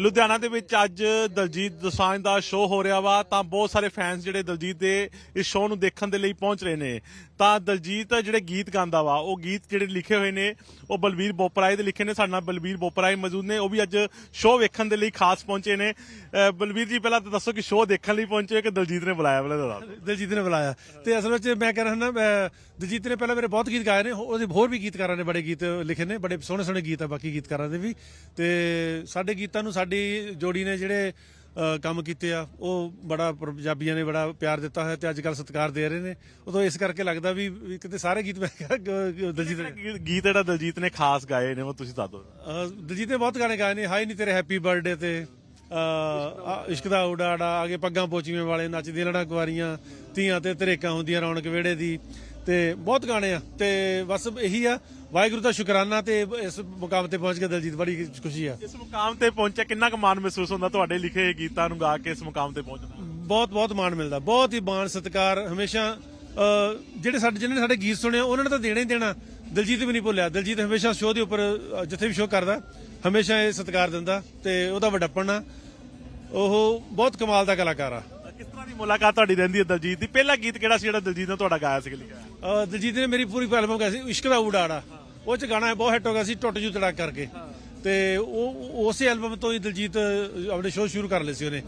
ਲੁਧਿਆਣਾ ਦੇ ਵਿੱਚ ਅੱਜ ਦਲਜੀਤ ਦੋਸਾਂਝ ਦਾ ਸ਼ੋਅ ਹੋ ਰਿਹਾ ਵਾ, ਤਾਂ ਬਹੁਤ ਸਾਰੇ ਫੈਨਸ ਜਿਹੜੇ ਦਲਜੀਤ ਦੇ ਇਸ ਸ਼ੋਅ ਨੂੰ ਦੇਖਣ ਦੇ ਲਈ ਪਹੁੰਚ ਰਹੇ ਨੇ। ਤਾਂ ਦਲਜੀਤ ਜਿਹੜੇ ਗੀਤ ਗਾਉਂਦਾ ਵਾ, ਉਹ ਗੀਤ ਜਿਹੜੇ ਲਿਖੇ ਹੋਏ ਨੇ, ਉਹ ਬਲਬੀਰ ਬੋਪਰਾਏ ਦੇ ਲਿਖੇ ਨੇ, ਸਾਡੇ ਨਾਲ ਬਲਬੀਰ ਬੋਪਰਾਏ ਮੌਜੂਦ ਨੇ, ਉਹ ਵੀ ਅੱਜ ਸ਼ੋਅ ਵੇਖਣ ਦੇ ਲਈ ਖਾਸ ਪਹੁੰਚੇ ਨੇ। ਬਲਬੀਰ ਜੀ, ਪਹਿਲਾਂ ਤਾਂ ਦੱਸੋ ਕਿ ਸ਼ੋਅ ਦੇਖਣ ਲਈ ਪਹੁੰਚੇ ਕਿ ਦਲਜੀਤ ਨੇ ਬੁਲਾਇਆ? ਪਹਿਲਾਂ ਤਾਂ ਨੇ ਬੁਲਾਇਆ। ਤੇ ਅਸਲ ਵਿੱਚ ਮੈਂ ਕਹਿ ਰਿਹਾ ਨਾ ਦਿਲਜੀਤ ਨੇ ਪਹਿਲਾਂ ਮੇਰੇ ਬਹੁਤ ਗੀਤ ਗਾਏ ਨੇ ਉਹਦੇ ਹੋਰ ਵੀ ਗੀਤਕਾਰਾਂ ਨੇ ਬੜੇ ਗੀਤ ਲਿਖੇ ਨੇ ਬੜੇ ਸੋਹਣੇ ਸੋਹਣੇ ਗੀਤ ਆ ਬਾਕੀ ਗੀਤਕਾਰਾਂ ਦੇ ਵੀ। ਤੇ ਸਾਡੇ ਗੀਤਾਂ ਨੂੰ ਸਾਡੀ ਜੋੜੀ ਨੇ ਜਿਹੜੇ ਅ, ਕੰਮ ਕੀਤੇ ਆ ਉਹ ਬੜਾ ਪੰਜਾਬੀਆਂ ਨੇ ਬੜਾ ਪਿਆਰ ਦਿੱਤਾ ਹੋਇਆ ਤੇ ਅੱਜ ਕੱਲ ਸਤਿਕਾਰ ਦੇ ਰਹੇ ਨੇ। ਉਦੋਂ ਇਸ ਕਰਕੇ ਲੱਗਦਾ ਵੀ ਵੀ ਕਿਤੇ ਸਾਰੇ ਗੀਤ ਮੈਂ ਕਿਹਾ ਗ- ਦਿਲਜੀਤ ਨੇ ਗੀਤ ਗੀਤ ਜਿਹੜਾ ਦਲਜੀਤ ਨੇ ਖਾਸ ਗਾਏ ਨੇ ਉਹ ਤੁਸੀਂ ਦੱਸ ਦਿਓ। ਅਹ ਦਿਲਜੀਤ ਨੇ ਬਹੁਤ ਗਾਣੇ ਗਾਏ ਨੇ ਹਾਈ ਨਹੀਂ ਤੇਰੇ ਹੈਪੀ ਬਰਥਡੇ ਤੇ ਅਹ ਆ ਇਸ਼ਕ ਦਾ ਉਡਾੜਾ ਆਗੇ ਪੱਗਾਂ ਪੋਚੀਆਂ ਵਾਲੇ ਨੱਚਦੀਆਂ ਲੜਾ ਕੁਆਰੀਆਂ ਧੀਆਂ ਤੇ ਧਰੇਕਾਂ ਹੁੰਦੀਆਂ ਰੌਣਕ ਵਿਹੜੇ ਦੀ। ਤੇ ਬਹੁਤ ਗਾਣੇ ਆ ਤੇ ਬਸ ਇਹੀ ਆ। ਵਾਹਿਗੁਰੂ ਦਾ ਸ਼ੁਕਰਾਨਾ ਤੇ ਇਸ ਮੁਕਾਮ ਤੇ ਪਹੁੰਚ ਕੇ ਦਿਲਜੀਤ ਬੜੀ ਖੁਸ਼ੀ ਆ। ਇਸ ਮੁਕਾਮ ਤੇ ਪਹੁੰਚਿਆ ਕਿੰਨਾ ਕੁ ਮਾਣ ਮਹਿਸੂਸ ਹੁੰਦਾ ਤੁਹਾਡੇ ਲਿਖੇ ਗੀਤਾਂ ਨੂੰ ਗਾ ਕੇ ਇਸ ਮੁਕਾਮ ਤੇ ਪਹੁੰਚਣਾ? ਬਹੁਤ ਬਹੁਤ ਮਾਣ ਮਿਲਦਾ। ਬਹੁਤ ਹੀ ਮਾਣ ਸਤਿਕਾਰ ਹਮੇਸ਼ਾ ਜਿਹੜੇ ਸਾਡੇ ਜਿਹਨਾਂ ਨੇ ਸਾਡੇ ਗੀਤ ਸੁਣੇ ਉਹਨਾਂ ਨੇ ਤਾਂ ਦੇਣਾ ਹੀ ਦੇਣਾ। ਦਿਲਜੀਤ ਵੀ ਨਹੀਂ ਭੁੱਲਿਆ। ਦਿਲਜੀਤ ਹਮੇਸ਼ਾ ਸ਼ੋਅ ਦੇ ਉੱਪਰ ਜਿੱਥੇ ਵੀ ਸ਼ੋਅ ਕਰਦਾ ਹਮੇਸ਼ਾ ਇਹ ਸਤਿਕਾਰ ਦਿੰਦਾ ਤੇ ਉਹਦਾ ਵੱਡਪਣ ਆ ਉਹ ਬਹੁਤ ਕਮਾਲ ਦਾ ਕਲਾਕਾਰ ਆ। ਦੀ ਮੁਲਾਕਾਤ ਤੁਹਾਡੀ ਰਹਿੰਦੀ ਹੈ ਦਲਜੀਤ ਦੀ। ਪਹਿਲਾ ਗੀਤ ਕਿਹੜਾ ਸੀ ਜਿਹੜਾ ਦਲਜੀਤ ਨੇ ਤੁਹਾਡਾ ਗਾਇਆ ਸੀ ਅਹ, ਦਿਲਜੀਤ ਨੇ ਮੇਰੀ ਪੂਰੀ ਐਲਬਮ ਗਾਈ ਸੀ ਇਸ਼ਕ ਦਾ ਉਡਾੜਾ। ਉਹ ਚ ਗਾਣਾ ਬਹੁਤ ਹਿੱਟ ਹੋ ਗਿਆ ਸੀ ਟੁੱਟ ਜੂ ਤੜਾਕ ਕਰਕੇ। ਤੇ ਉਹ ਉਸੇ ਐਲਬਮ ਤੋਂ ਹੀ ਦਿਲਜੀਤ ਆਪਣੇ ਸ਼ੋਅ ਸ਼ੁਰੂ ਕਰ ਲਏ ਸੀ ਉਹਨੇ।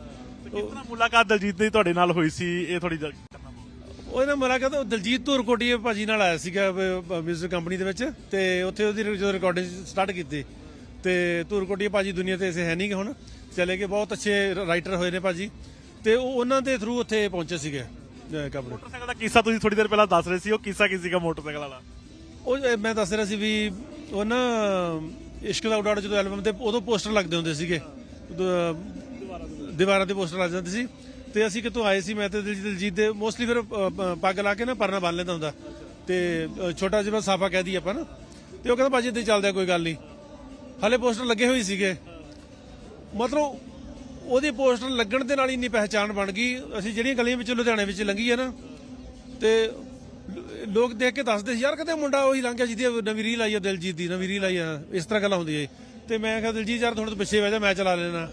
ਤਰ੍ਹਾਂ ਮੁਲਾਕਾਤ ਦਲਜੀਤ ਦੀ ਤੁਹਾਡੇ ਨਾਲ ਹੋਈ ਸੀ? ਇਹ ਥੋੜੀ ਉਹ ਇਹਨਾਂ ਮੁਲਾਕਾਤ ਉਹ ਦਲਜੀਤ ਧੂਰਕੋਟੀਏ ਭਾਜੀ ਨਾਲ ਆਇਆ ਸੀਗਾ ਮਿਊਜ਼ਿਕ ਕੰਪਨੀ ਦੇ ਵਿੱਚ। ਤੇ ਉੱਥੇ ਉਹਦੀ ਜਦੋਂ ਰਿਕਾਰਡਿੰਗ ਸਟਾਰਟ ਕੀਤੀ। ਤੇ ਧੂਰਕੋਟੀਏ ਭਾਜੀ ਦੁਨੀਆ ਤੇ ਐਸੇ ਹੈ ਨਹੀਂ ਕਿ ਹੁਣ। ਚਲੇ ਗਏ ਬਹੁਤ ਅੱਛੇ ਰਾਈਟਰ ਹੋਏ ਨੇ ਭਾਜੀ। ਤੇ ਉਹ ਉਹਨਾਂ ਦੇ ਥਰੂ ਉੱਥੇ ਪਹੁੰਚੇ ਸੀਗੇ ਅਹ ਕੰਪਨੀ ਮੋਟਰਸਾਈਕਲ ਦਾ ਕਿੱਸਾ ਤੁਸੀਂ ਥੋੜੀ ਦੇਰ ਪਹਿਲਾਂ ਦੱਸ ਰਹੇ ਸੀ ਉਹ ਕਿੱਸਾ ਕੀ ਸੀਗਾ ਮੋਟਰਸਾਈਕਲ ਵਾਲਾ? ਉਹ ਮੈਂ ਦੱਸ ਰਿਹਾ ਸੀ ਵੀ ਉਹ ਨਾ ਇਸ਼ਕ ਦਾ ਉਡਾੜ ਜਦੋਂ ਐਲਬਮ ਤੇ ਉਦੋਂ ਪੋਸਟਰ ਲੱਗਦੇ ਹੁੰਦੇ ਸੀਗੇ। ਉਦੋਂ, ਦੀਵਾਰਾਂ ਤੇ ਪੋਸਟਰ ਲੱਗ ਜਾਂਦੇ ਸੀ। ਤੇ ਅਸੀਂ ਕਿਤੋਂ ਆਏ ਸੀ ਮੈਂ ਤੇ ਦਿਲਜੀਤ ਦਿਲਜੀਤ ਦੇ ਮੋਸਟਲੀ ਫਿਰ ਅਹ, ਪ- ਪੱਗ ਲਾ ਕੇ ਨਾ ਪਰਨਾ ਬੰਨ ਲੈਂਦਾ ਹੁੰਦਾ। ਤੇ ਅਹ, ਛੋਟਾ ਜਿਹਾ ਸਾਫਾ ਕਹਿ ਦਈਏ ਆਪਾਂ ਨਾ। ਤੇ ਉਹ ਕਹਿੰਦਾ ਇੱਦਾਂ ਹੀ ਚੱਲਦਾ ਕੋਈ ਗੱਲ ਨਹੀਂ। ਹਲੇ ਪੋਸਟਰ ਲੱਗੇ ਹੋਏ ਸੀਗੇ। ਮਤਲਬ ਉਹਦੇ ਪੋਸਟਰ ਲੱਗਣ ਦੇ ਨਾਲ ਹੀ ਇੰਨੀ ਪਹਿਚਾਣ ਬਣ ਗਈ। ਅਸੀਂ ਜਿਹੜੀਆਂ ਗਲੀਆਂ ਵਿੱਚ ਲੁਧਿਆਣੇ ਵਿੱਚ ਲੰਘੀ ਆ ਨਾ ਤੇ ਲੋਕ ਦੇਖ ਕੇ ਦੱਸਦੇ ਸੀ ਯਾਰ ਕਿਤੇ ਮੁੰਡਾ ਉਹੀ ਲੰਘ ਗਿਆ ਜਿਹਦੀ ਨਵੀਂ ਰੀਲ ਆਈ ਆ ਦਿਲਜੀਤ ਦੀ ਨਵੀਂ ਰੀਲ ਆਈ ਆ ਇਸ ਤਰ੍ਹਾਂ ਗੱਲਾਂ ਹੁੰਦੀਆਂ। ਤੇ ਮੈਂ ਕਿਹਾ ਦਿਲਜੀਤ ਯਾਰ ਥੋੜਾ ਤੋਂ ਪਿੱਛੇ ਬਹਿ ਜਾ ਮੈਂ ਚਲਾ ਲੈਣਾ।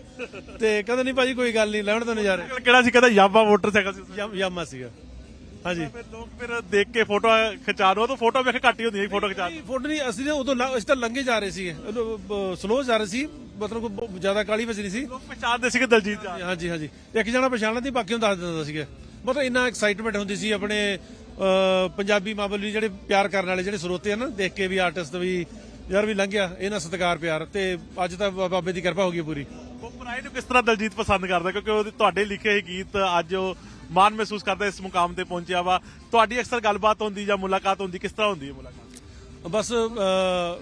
ਤੇ ਕਹਿੰਦਾ ਨਹੀਂ ਭਾਜੀ ਕੋਈ ਗੱਲ ਨਹੀਂ ਲੈਣ ਤੋਂ ਨਜ਼ਾਰੇ। ਕਿਹੜਾ ਸੀ ਕਹਿੰਦਾ ਯਾਬਾ ਮੋਟਰਸਾਈਕਲ ਸੀ। ਯਾਮਾ ਸੀਗਾ। ਹਾਂਜੀ। ਫਿਰ ਲੋਕ ਫਿਰ ਦੇਖ ਕੇ ਫੋਟੋ ਖਿਚਾ ਰੋ ਤਾਂ ਫੋਟੋ ਵੇਖ ਘੱਟ ਹੀ ਹੁੰਦੀ ਹੈ ਫੋਟੋ ਖਿਚਾ ਫੋਟੋ ਨਹੀਂ ਅਸੀਂ ਤਾਂ ਉਦੋਂ ਅਸੀਂ ਤਾਂ ਲੰਘੇ ਜਾ ਰਹੇ ਸੀਗੇ। ਸਲੋ ਜਾ ਰਹੇ ਸੀ ਮਤਲਬ ਜ਼ਿਆਦਾ ਕਾਲੀ ਵਿੱਚ ਨਹੀਂ ਸੀ। ਲੋਕ ਪਛਾਣਦੇ ਸੀਗੇ ਦਲਜੀਤ ਹਾਂਜੀ ਹਾਂਜੀ ਇੱਕ ਜਣਾ ਪਛਾਣ ਲੈਂਦੀ ਬਾਕੀ ਨੂੰ ਦੱਸ ਦਿੰਦਾ ਸੀਗਾ। ਮਤਲਬ ਇੰਨਾ ਐਕਸਾਈਟਮੈਂਟ ਹੁੰਦੀ ਸੀ ਆਪਣੇ ਪੰਜਾਬੀ ਮਾਬਲੀ ਜਿਹੜੇ ਪਿਆਰ ਕਰਨ ਵਾਲੇ ਜਿਹੜੇ ਸਰੋਤੇ ਆ ਨਾ ਦੇਖ ਕੇ ਵੀ ਆਰਟਿਸਟ ਵੀ ਯਾਰ ਵੀ ਲੰਘਿਆ ਇਹਨਾਂ ਸਤਿਕਾਰ ਪਿਆਰ। ਤੇ ਅੱਜ ਤਾਂ ਬਾਬੇ ਦੀ ਕਿਰਪਾ ਹੋ ਗਈ ਪੂਰੀ। ਉਹ ਪਰਾਏ ਨੂੰ ਕਿਸ ਤਰ੍ਹਾਂ ਦਲਜੀਤ ਪਸੰਦ ਕਰਦਾ? ਕਿਉਂਕਿ ਉਹ ਤੁਹਾਡੇ ਲਿਖੇ ਗੀਤ ਅੱਜ ਉਹ ਮਾਣ ਮਹਿਸੂਸ ਕਰਦਾ ਇਸ ਮੁਕਾਮ ਤੇ ਪਹੁੰਚਿਆ ਵਾ। ਤੁਹਾਡੀ ਅਕਸਰ ਗੱਲਬਾਤ ਹੁੰਦੀ ਜਾਂ ਮੁਲਾਕਾਤ ਹੁੰਦੀ ਕਿਸ ਤਰ੍ਹਾਂ ਹੁੰਦੀ ਹੈ ਮੁਲਾਕਾਤ? ਬਸ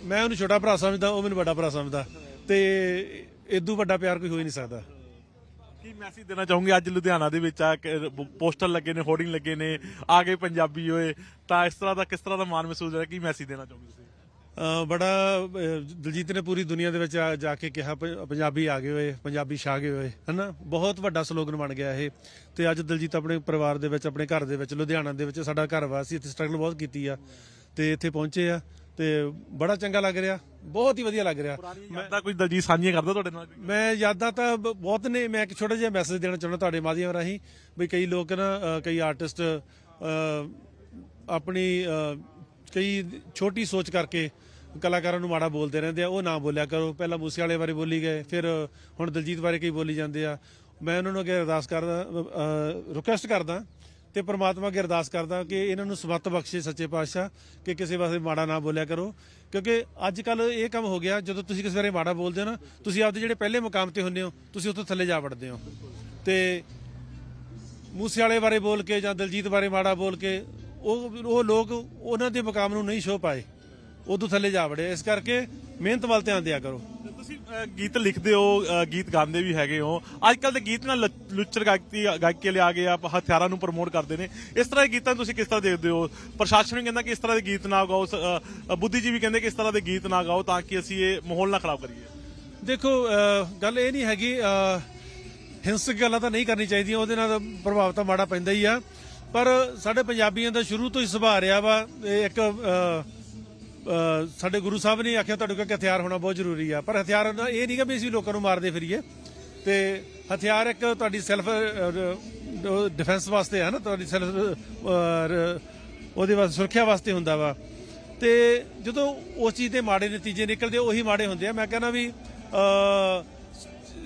ਮੈਂ ਉਹਨੂੰ ਛੋਟਾ ਭਰਾ ਸਮਝਦਾ ਉਹ ਮੈਨੂੰ ਵੱਡਾ ਭਰਾ ਸਮਝਦਾ ਤੇ ਇਦੋਂ ਵੱਡਾ ਪਿਆਰ ਕੋਈ ਹੋ ਹੀ ਨਹੀਂ ਸਕਦਾ। ਕੀ ਮੈਸੇਜ ਦੇਣਾ ਚਾਹੋਗੇ? ਅੱਜ ਲੁਧਿਆਣਾ ਦੇ ਵਿੱਚ ਆ ਕੇ ਪੋਸਟਰ ਲੱਗੇ ਨੇ ਹੋਰਡਿੰਗ ਲੱਗੇ ਨੇ ਆ ਗਏ ਪੰਜਾਬੀ ਹੋਏ ਤਾਂ ਇਸ ਤਰ੍ਹਾਂ ਦਾ ਕਿਸ ਤਰ੍ਹਾਂ ਦਾ ਮਾਣ ਮਹਿਸੂਸ ਹੋ ਰਿਹਾ ਕੀ ਮੈਸੇਜ ਦੇਣਾ ਚਾਹੋਗੇ ਤੁਸੀਂ? ਬੜਾ ਦਲਜੀਤ ਨੇ ਪੂਰੀ ਦੁਨੀਆ ਦੇ ਵਿੱਚ ਜਾ ਕੇ ਕਿਹਾ ਪੰਜਾਬੀ ਆ ਗਏ ਹੋਏ ਪੰਜਾਬੀ ਛਾ ਗਏ ਹੋਏ ਹਨਾ? ਬਹੁਤ ਵੱਡਾ ਸਲੋਗਨ ਬਣ ਗਿਆ ਇਹ। ਤੇ ਅੱਜ ਦਲਜੀਤ ਆਪਣੇ ਪਰਿਵਾਰ ਦੇ ਵਿੱਚ ਆਪਣੇ ਘਰ ਦੇ ਵਿੱਚ ਲੁਧਿਆਣਾ ਦੇ ਵਿੱਚ ਸਾਡਾ ਘਰ ਵਾ ਅਸੀਂ ਇੱਥੇ ਸਟਰਗਲ ਬਹੁਤ ਕੀਤੀ ਆ। ਤੇ ਇੱਥੇ ਪਹੁੰਚੇ ਆ ਤੇ ਬੜਾ ਚੰਗਾ ਲੱਗ ਰਿਹਾ ਬਹੁਤ ਹੀ ਵਧੀਆ ਲੱਗ ਰਿਹਾ। ਮੈਂ ਤਾਂ ਕੁਝ ਦਲਜੀਤ ਸਾਂਝੀਆਂ ਕਰਦਾ ਤੁਹਾਡੇ ਨਾਲ? ਮੈਂ ਯਾਦਾਂ ਤਾਂ ਬਹੁਤ ਨੇ ਮੈਂ ਇੱਕ ਛੋਟਾ ਜਿਹਾ ਮੈਸੇਜ ਦੇਣਾ ਚਾਹੁੰਦਾ ਤੁਹਾਡੇ ਮਾਧਿਅਮ ਰਾਹੀਂ ਵੀ ਕਈ ਲੋਕ ਨਾ ਕਈ ਆਰਟਿਸਟ ਆਪਣੀ ਕਈ ਛੋਟੀ ਸੋਚ ਕਰਕੇ ਕਲਾਕਾਰਾਂ ਨੂੰ ਮਾੜਾ ਬੋਲਦੇ ਰਹਿੰਦੇ ਆ, ਉਹ ਨਾ ਬੋਲਿਆ ਕਰੋ। ਪਹਿਲਾਂ ਮੂਸੇ ਵਾਲੇ ਬਾਰੇ ਬੋਲੀ ਗਏ, ਫਿਰ ਹੁਣ ਦਲਜੀਤ ਬਾਰੇ ਕਈ ਬੋਲੀ ਜਾਂਦੇ ਆ। ਮੈਂ ਉਹਨਾਂ ਨੂੰ ਅੱਗੇ ਅਰਦਾਸ ਕਰਦਾ ਰਿਕੁਐਸਟ ਕਰਦਾ ਤੇ ਪ੍ਰਮਾਤਮਾ ਅੱਗੇ ਅਰਦਾਸ ਕਰਦਾ ਕਿ ਇਹਨਾਂ ਨੂੰ ਸਬੱਤ ਬਖਸ਼ੇ ਸੱਚੇ ਪਾਤਸ਼ਾਹ, ਕਿ ਕਿਸੇ ਵਾਸਤੇ ਮਾੜਾ ਨਾ ਬੋਲਿਆ ਕਰੋ। ਕਿਉਂਕਿ ਅੱਜ ਕੱਲ ਇਹ ਕੰਮ ਹੋ ਗਿਆ, ਜਦੋਂ ਤੁਸੀਂ ਕਿਸੇ ਬਾਰੇ ਮਾੜਾ ਬੋਲਦੇ ਹੋ ਨਾ, ਤੁਸੀਂ ਆਪਦੇ ਜਿਹੜੇ ਪਹਿਲੇ ਮੁਕਾਮ ਤੇ ਹੁੰਦੇ ਹੋ, ਤੁਸੀਂ ਉੱਥੋਂ ਥੱਲੇ ਜਾ ਵੜਦੇ ਹੋ। ਤੇ ਮੂਸੇ ਵਾਲੇ ਬਾਰੇ ਬੋਲ ਕੇ ਜਾਂ ਦਲਜੀਤ ਬਾਰੇ ਮਾੜਾ ਬੋਲ ਕੇ ਉਹ ਉਹ ਲੋਕ ਉਹਨਾਂ ਦੇ ਮੁਕਾਮ ਨੂੰ ਨਹੀਂ ਛੋ ਪਾਏ। ਉਦੋਂ ਥੱਲੇ ਜਾ ਵੜੇ। ਇਸ ਕਰਕੇ ਮਿਹਨਤ ਵੱਲ ਧਿਆਨ ਦਿਆ ਕਰੋ। ਤੁਸੀਂ ਗੀਤ ਲਿਖਦੇ ਹੋ ਗੀਤ ਗਾਉਂਦੇ ਵੀ ਹੈਗੇ ਹੋ। ਅੱਜ ਕੱਲ ਦੇ ਗੀਤ ਨਾਲ ਲੁੱਚਰ ਗਾਇਕੀ ਗਾਇਕੀ ਵਾਲੇ ਆ ਗਏ ਆ ਹਥਿਆਰਾਂ ਨੂੰ ਪ੍ਰਮੋਟ ਕਰਦੇ ਨੇ। ਇਸ ਤਰ੍ਹਾਂ ਦੇ ਗੀਤਾਂ ਨੂੰ ਤੁਸੀਂ ਕਿਸ ਤਰ੍ਹਾਂ ਦੇਖਦੇ ਹੋ? ਪ੍ਰਸ਼ਾਸਨ ਵੀ ਕਹਿੰਦਾ ਕਿ ਇਸ ਤਰ੍ਹਾਂ ਦੇ ਗੀਤ ਨਾ ਗਾਓ ਅਹ, ਅਹ, ਬੁੱਧੀਜੀਵੀ ਕਹਿੰਦੇ ਕਿ ਇਸ ਤਰ੍ਹਾਂ ਦੇ ਗੀਤ ਨਾ ਗਾਓ ਤਾਂ ਕਿ ਅਸੀਂ ਇਹ ਮਾਹੌਲ ਨਾ ਖਰਾਬ ਕਰੀਏ। ਦੇਖੋ ਗੱਲ ਇਹ ਨਹੀਂ ਹੈਗੀ ਹਿੰਸਕ ਗੱਲਾਂ ਤਾਂ ਨਹੀਂ ਕਰਨੀ ਚਾਹੀਦੀਆਂ। ਉਹਦੇ ਨਾਲ ਪ੍ਰਭਾਵ ਤਾਂ ਮਾੜਾ ਪੈਂਦਾ ਹੀ ਆ। ਪਰ ਸਾਡੇ ਪੰਜਾਬੀਆਂ ਦਾ ਸ਼ੁਰੂ ਤੋਂ ਹੀ ਸੁਭਾਅ ਰਿਹਾ ਵਾ। ਇਹ ਇੱਕ ਸਾਡੇ ਗੁਰੂ ਸਾਹਿਬ ਨੇ ਆਖਿਆ ਤੁਹਾਡੇ ਕੋਲ ਹਥਿਆਰ ਹੋਣਾ ਬਹੁਤ ਜ਼ਰੂਰੀ ਆ। ਪਰ ਹਥਿਆਰ ਇਹ ਨਹੀਂ ਨਹੀਂਗਾ ਵੀ ਅਸੀਂ ਲੋਕਾਂ ਨੂੰ ਮਾਰਦੇ ਫਿਰੀਏ। ਤੇ ਹਥਿਆਰ ਇੱਕ ਤੁਹਾਡੀ ਸੈਲਫ ਡਿਫੈਂਸ ਵਾਸਤੇ ਹੈ ਨਾ ਤੁਹਾਡੀ ਸੈਲਫ ਉਹਦੇ ਵਾਸਤੇ ਸੁਰੱਖਿਆ ਵਾਸਤੇ ਹੁੰਦਾ ਵਾ। ਤੇ ਜਦੋਂ ਉਸ ਚੀਜ਼ ਦੇ ਮਾੜੇ ਨਤੀਜੇ ਨਿਕਲਦੇ ਉਹੀ ਮਾੜੇ ਹੁੰਦੇ ਆ। ਮੈਂ ਕਹਿੰਦਾ ਵੀ ਅ,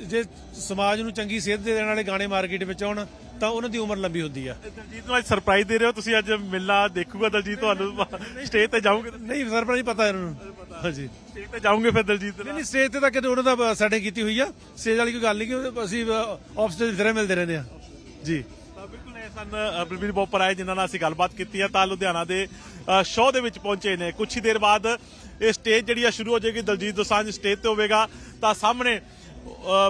ਜੇ ਸਮਾਜ ਨੂੰ ਚੰਗੀ ਸੇਧ ਦੇਣ ਵਾਲੇ ਗਾਣੇ ਮਾਰਕੀਟ ਵਿੱਚ ਆਉਣ ਤਾਂ ਉਹਨਾਂ ਦੀ ਉਮਰ ਲੰਬੀ ਹੁੰਦੀ ਆ। ਦਲਜੀਤ ਨੂੰ ਅੱਜ ਸਰਪ੍ਰਾਈਜ਼ ਦੇ ਰਹੇ ਹੋ ਤੁਸੀਂ ਅੱਜ ਮਿਲਣਾ ਦੇਖੂਗਾ ਦਲਜੀਤ ਤੁਹਾਨੂੰ। ਸਟੇਜ ਤੇ ਜਾਓਗੇ ਨਹੀਂ ਸਰਪ੍ਰਾਈਜ਼ ਪਤਾ ਇਹਨਾਂ ਨੂੰ। ਹਾਂਜੀ। ਸਟੇਜ ਤੇ ਜਾਓਗੇ ਫਿਰ ਦਲਜੀਤ ਨਾਲ ਨਹੀਂ ਸਟੇਜ ਤੇ ਤਾਂ ਕਿਤੇ ਉਹਨਾਂ ਦਾ ਸੈਟਿੰਗ ਕੀਤੀ ਹੋਈ ਆ। ਸਟੇਜ ਵਾਲੀ ਕੋਈ ਗੱਲ ਨਹੀਂ ਕਿ ਅਸੀਂ ਆਫ ਸਟੇਜ ਫਿਰੇ ਮਿਲਦੇ ਰਹਿੰਦੇ ਆ। ਜੀ। ਬਿਲਕੁਲ ਇਹ ਸਨ ਬਲਬੀਰ ਬੋਪਰ ਆਏ ਜਿਨ੍ਹਾਂ ਨਾਲ ਅਸੀਂ ਗੱਲਬਾਤ ਕੀਤੀ ਹੈ ਤਾਂ ਲੁਧਿਆਣਾ ਦੇ ਸ਼ੋਅ ਦੇ ਵਿੱਚ ਪਹੁੰਚੇ ਨੇ। ਕੁਛ ਹੀ ਦੇਰ ਬਾਅਦ ਇਹ ਸਟੇਜ ਜਿਹੜੀ ਆ ਸ਼ੁਰੂ ਹੋ ਜਾਏਗੀ। ਦਲਜੀਤ ਦੋਸਾਂਝ ਸਟੇਜ ਤੇ ਹੋਵੇਗਾ। ਤਾਂ ਸਾਹਮਣੇ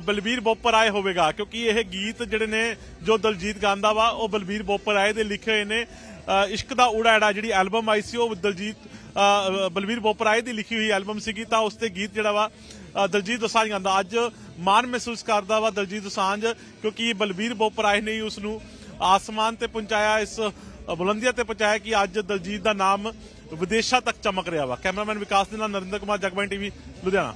ਬਲਬੀਰ ਬੋਪਰ ਆਏ ਹੋਵੇਗਾ, ਕਿਉਂਕਿ ਇਹ ਗੀਤ ਜਿਹੜੇ ਨੇ, ਜੋ ਦਲਜੀਤ ਗਾਉਂਦਾ ਵਾ, ਉਹ ਬਲਬੀਰ ਬੋਪਰ ਆਏ ਦੇ ਲਿਖੇ ਹੋਏ ਨੇ। ਇਸ਼ਕ ਦਾ ਊੜਾ ਐੜਾ ਜਿਹੜੀ ਐਲਬਮ ਆਈ ਸੀ, ਉਹ ਦਲਜੀਤ ਬਲਬੀਰ ਬੋਪਰ ਆਏ ਦੀ ਲਿਖੀ ਹੋਈ ਐਲਬਮ ਸੀਗੀ, ਤਾਂ ਉਸ ਤੇ ਗੀਤ ਜਿਹੜਾ ਵਾ ਦਲਜੀਤ ਦੋਸਾਂਝ ਗਾਉਂਦਾ ਅੱਜ ਮਾਣ ਮਹਿਸੂਸ ਕਰਦਾ ਵਾ ਦਲਜੀਤ ਦੋਸਾਂਝ, ਕਿਉਂਕਿ ਬਲਬੀਰ ਬੋਪਰ ਆਏ ਨੇ ਹੀ ਉਸ ਨੂੰ ਆਸਮਾਨ ਤੇ ਪਹੁੰਚਾਇਆ, ਇਸ ਬੁਲੰਦੀਆਂ ਤੇ ਪਹੁੰਚਾਇਆ ਕਿ ਅੱਜ ਦਲਜੀਤ ਦਾ ਨਾਮ ਵਿਦੇਸ਼ਾਂ ਤੱਕ ਚਮਕ ਰਿਹਾ ਵਾ। ਕੈਮਰਾਮੈਨ ਵਿਕਾਸ ਦੇ ਨਾਲ ਨਰਿੰਦਰ ਕੁਮਾਰ ਜਗਬਾਈ ਟੀਵੀ, ਲੁਧਿਆਣਾ।